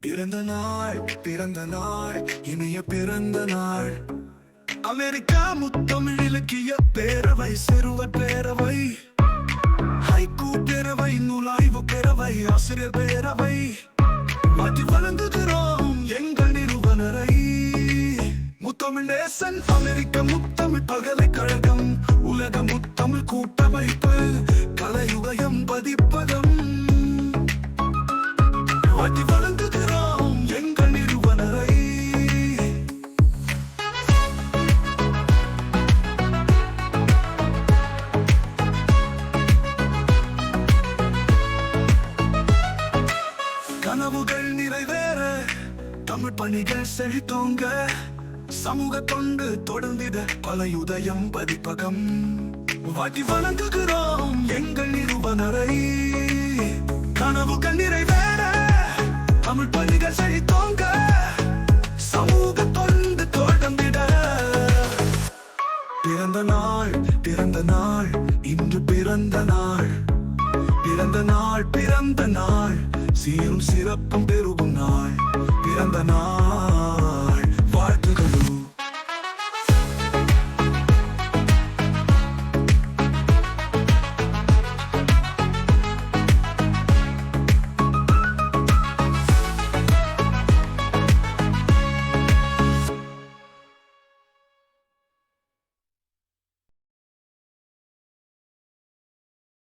பிறந்த நாள் பிறந்த நாள் இணைய பிறந்த நாள். அமெரிக்கா முத்தமிழ் இலக்கிய பேரவை சிறுவர் பேரவை. ஹைக்கூ பேரவை நூலாய்வு பேரவை ஆசிரியர் பேரவை. மாற்றி வழங்குகிறோம் எங்கள் நிறுவனரை. முத்தமிழ் நேசன் அமெரிக்க முத்தமிழ் பல்கலைக்கழகம் உலக முத்தமிழ் கூட்டமைப்பு கலையுதயம் பதிப்பகம். மாற்றி கனவுகள் நிறைவேற. தமிழ் பணிகள் செழித்தோங்க. சமூக தொண்டு தொடர்ந்திட பல உதயம் பதிப்பகம். வாட்டி வழங்குகிறோம் எங்கள் நிறுவனரை கனவுகள் நிறைவேற. தமிழ் பணிகள் செழித்தோங்க. சமூக தொண்டு தொடர்ந்திட. பிறந்த நாள் பிறந்த நாள் இன்று பிறந்த நாள். பிறந்த நாள் பிறந்த நாள். சீரும் சிறப்பும் பெருகும். நாள் பிறந்த நாள்